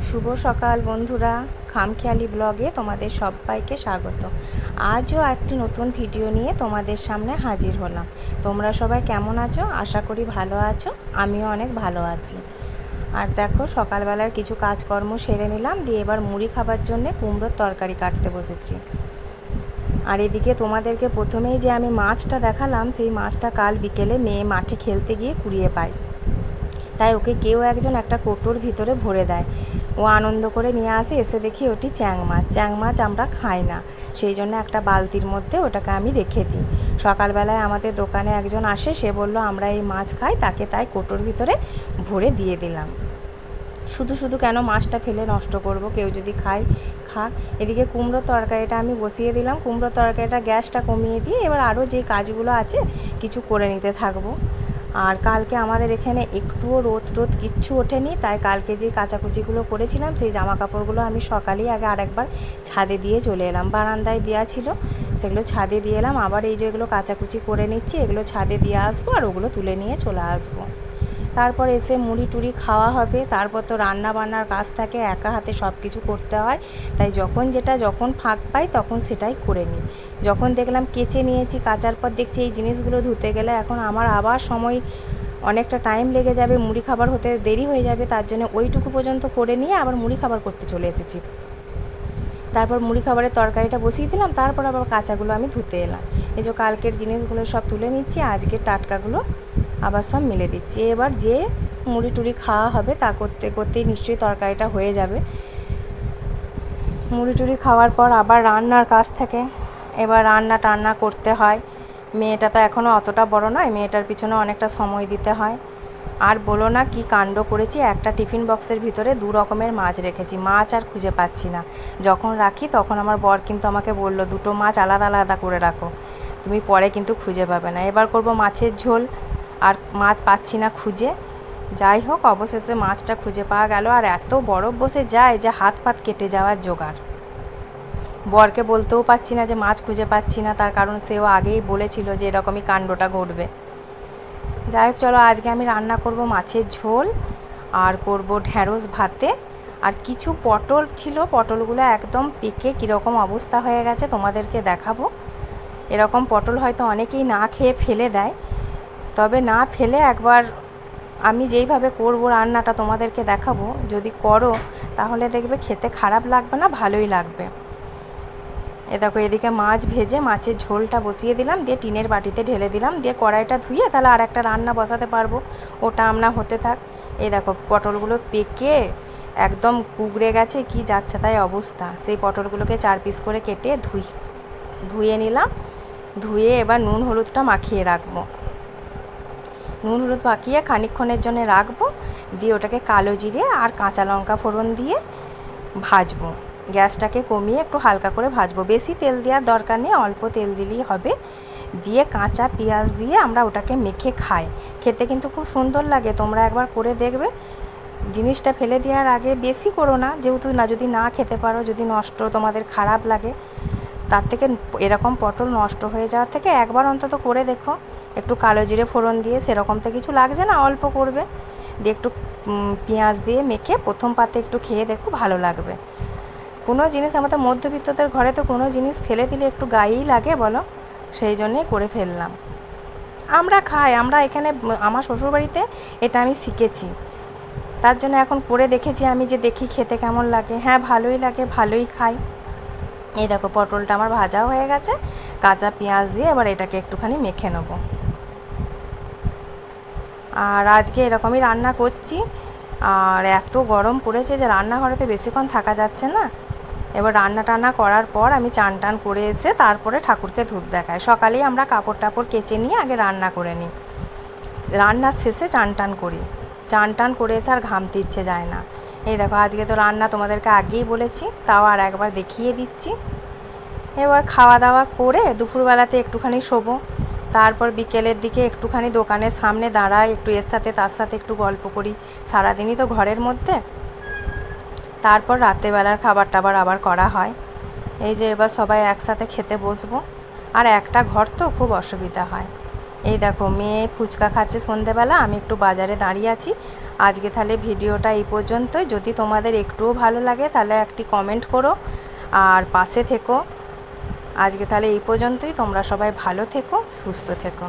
শুভ সকাল বন্ধুরা। খামখেয়ালি ব্লগে তোমাদের সবাইকে স্বাগত। আজও একটি নতুন ভিডিও নিয়ে তোমাদের সামনে হাজির হলাম। তোমরা সবাই কেমন আছো? আশা করি ভালো আছো। আমিও অনেক ভালো আছি। আর দেখো, সকালবেলার কিছু কাজকর্ম সেরে নিলাম। দিয়ে এবার মুড়ি খাবার জন্যে কুমড়োর তরকারি কাটতে বসেছি। আর এদিকে তোমাদেরকে প্রথমেই যে আমি মাছটা দেখালাম, সেই মাছটা কাল বিকেলে মেয়ে মাঠে খেলতে গিয়ে কুড়িয়ে পায়। তাই ওকে কেউ একজন একটা কোটোর ভিতরে ভরে দেয়। ও আনন্দ করে নিয়ে আসে, এসে দেখি ওটি চ্যাং মাছ। চ্যাং মাছ আমরা খাই না। সেই জন্য একটা বালতির মধ্যে ওটাকে আমি রেখে দিই। সকালবেলায় আমাদের দোকানে একজন আসে, সে বলল, আমরা এই মাছ খাই, তাকে তাই কোটোর ভিতরে ভরে দিয়ে দিলাম। শুধু শুধু কেন মাছটা ফেলে নষ্ট করব? কেউ যদি খায়, খাক। এদিকে কুমড়ো তরকারিটা আমি বসিয়ে দিলাম। কুমড়ো তরকারিটা গ্যাসটা কমিয়ে দিয়ে এবার আরও যে কাজগুলো আছে, কিছু করে নিতে থাকব। আর কালকে আমাদের এখানে একটুও রোদ রোদ কিচ্ছু ওঠেনি, তাই কালকে যে কাচাকুচিগুলো করেছিলাম, সেই জামা কাপড়গুলো আমি সকালেই আগে আরেকবার ছাদে দিয়ে চলে এলাম। বারান্দায় দেওয়া ছিল, সেগুলো ছাদে দিয়ে এলাম। আবার এই যে এগুলো কাচাকুচি করে নিচ্ছি, এগুলো ছাদে দিয়ে আসব আর ওগুলো তুলে নিয়ে চলে আসব। তারপর এসে মুড়ি টুড়ি খাওয়া হবে। তারপর তো রান্না বান্নার কাজ থাকে, একা হাতে সব কিছু করতে হয়। তাই যখন যেটা যখন ফাঁক পাই, তখন সেটাই করে নিই। যখন দেখলাম কেচে নিয়েছি, কাচার পর দেখছি এই জিনিসগুলো ধুতে গেলে এখন আমার আবার সময়, অনেকটা টাইম লেগে যাবে, মুড়ি খাবার হতে দেরি হয়ে যাবে, তার জন্য ওইটুকু পর্যন্ত করে নিয়ে আবার মুড়ি খাবার করতে চলে এসেছি। তারপর মুড়ি খাবারের তরকারিটা বসিয়ে দিলাম, তারপর আবার কাঁচাগুলো আমি ধুতে এলাম। এই যে কালকের জিনিসগুলো সব তুলে নিচ্ছি, আজকের টাটকাগুলো আবার সব মিলে দিচ্ছি। এবার যে মুড়ি টুড়ি খাওয়া হবে তা করতে করতেই নিশ্চয়ই তরকারিটা হয়ে যাবে। মুড়ি টুড়ি খাওয়ার পর আবার রান্নার কাজ থাকে। এবার রান্না টান্না করতে হয়। মেয়েটা তো এখনও অতটা বড় নয়, মেয়েটার পিছনে অনেকটা সময় দিতে হয়। আর বলো না কি কাণ্ড করেছি, একটা টিফিন বক্সের ভিতরে দু রকমের মাছ রেখেছি, মাছ আর খুঁজে পাচ্ছি না। যখন রাখি তখন আমার বর কিন্তু আমাকে বলল, দুটো মাছ আলাদা আলাদা করে রাখো, তুমি পরে কিন্তু খুঁজে পাবে না। এবার করব মাছের ঝোল। আর মাছ পাচ্ছি না খুঁজে। যাই হোক, অবশেষে মাছটা খুঁজে পাওয়া গেল আর এত বরফ বসে যায় যে হাত পাত কেটে যাওয়ার জোগাড়। বরকে বলতেও পাচ্ছি না যে মাছ খুঁজে পাচ্ছি না, তার কারণ সেও আগেই বলেছিল যে এরকমই কাণ্ডটা ঘটবে। যাই হোক, চলো আজকে আমি রান্না করব মাছের ঝোল আর করব ঢ্যাঁড়স ভাতে। আর কিছু পটল ছিল, পটলগুলো একদম পেকে কীরকম অবস্থা হয়ে গেছে তোমাদেরকে দেখাবো। এরকম পটল হয়তো অনেকেই না খেয়ে ফেলে দেয় তবে না ফেলে একবার আমি যেইভাবে করব রান্নাটা তোমাদেরকে দেখাবো, যদি করো তাহলে দেখবে খেতে খারাপ লাগবে না, ভালোই লাগবে। এ দেখো, এদিকে মাছ ভেজে মাছের ঝোলটা বসিয়ে দিলাম, দিয়ে টিনের বাটিতে ঢেলে দিলাম, দিয়ে কড়াইটা ধুয়ে তাহলে আর একটা রান্না বসাতে পারব, ওটা আমরা হতে থাক। এই দেখো, পটলগুলো পেকে একদম কুগড়ে গেছে, কি যাচ্ছে তাই অবস্থা। সেই পটলগুলোকে চার পিস করে কেটে ধুই, ধুয়ে নিলাম, ধুয়ে এবার নুন, হলুদটা মাখিয়ে রাখব। নুন হলুদ মাখিয়ে খানিকক্ষণের জন্য রাখব। দিয়ে ওটাকে কালো জিরে আর কাঁচা লঙ্কা ফোড়ন দিয়ে ভাজবো। গ্যাসটাকে কমিয়ে একটু হালকা করে ভাজবো। বেশি তেল দেওয়ার দরকার নেই, অল্প তেল দিলেই হবে। দিয়ে কাঁচা পেঁয়াজ দিয়ে আমরা ওটাকে মেখে খাই। খেতে কিন্তু খুব সুন্দর লাগে, তোমরা একবার করে দেখবে। জিনিসটা ফেলে দেওয়ার আগে বেশি করো না, যেহেতু না, যদি না খেতে পারো, যদি নষ্ট তোমাদের খারাপ লাগে, তার থেকে এরকম পটল নষ্ট হয়ে যাওয়ার থেকে একবার অন্তত করে দেখো। একটু কালো জিরে ফোড়ন দিয়ে সেরকম তো কিছু লাগছে না, অল্প করবে। দিয়ে একটু পেঁয়াজ দিয়ে মেখে প্রথম পাতে একটু খেয়ে দেখো ভালো লাগবে। কোনো জিনিস আমাদের মধ্যবিত্তদের ঘরে তো কোনো জিনিস ফেলে দিলে একটু গায়েই লাগে বলো, সেই জন্যেই করে ফেললাম। আমরা খাই, আমরা এখানে, আমার শ্বশুরবাড়িতে এটা আমি শিখেছি। তার জন্য এখন করে দেখেছি আমি যে দেখি খেতে কেমন লাগে। হ্যাঁ ভালোই লাগে, ভালোই খাই। এই দেখো পটলটা আমার ভাজাও হয়ে গেছে। কাঁচা পেঁয়াজ দিয়ে এবার এটাকে একটুখানি মেখে নেব। আর আজকে এরকমই রান্না করছি। আর এত গরম পড়েছে যে রান্নাঘরে তো বেশিক্ষণ থাকা যাচ্ছে না। এবার রান্না টান্না করার পর আমি চান টান করে এসে তারপরে ঠাকুরকে ধূপ দেখাই। সকালেই আমরা কাপড় টাপড় কেচে নিয়ে আগে রান্না করে নিই। রান্নার শেষে চান টান করি। চান টান করে এসে আর ঘামতে ইচ্ছে যায় না। এই দেখো, আজকে তো রান্না তোমাদেরকে আগেই বলেছি, তাও আর একবার দেখিয়ে দিচ্ছি। এবার খাওয়া দাওয়া করে দুপুরবেলাতে একটুখানি শোবো। তারপর বিকেলের দিকে একটুখানি দোকানের সামনে দাঁড়াই, একটু এর সাথে তার সাথে একটু গল্প করি। সারাদিনই তো ঘরের মধ্যে। তারপর রাতেবেলার খাবার টাবার আবার করা হয়। এই যে এবার সবাই একসাথে খেতে বসবো। আর একটা ঘর তো খুব অসুবিধা হয়। এই দেখো, মেয়ে ফুচকা খাচ্ছে সন্ধেবেলা, আমি একটু বাজারে দাঁড়িয়ে আছি। আজকে তাহলে ভিডিওটা এই পর্যন্তই। যদি তোমাদের একটুও ভালো লাগে তাহলে একটি কমেন্ট করো। আর পাশে থেকো। আজকে তাহলে এই পর্যন্তই। তোমরা সবাই ভালো থেকো সুস্থ থেকো।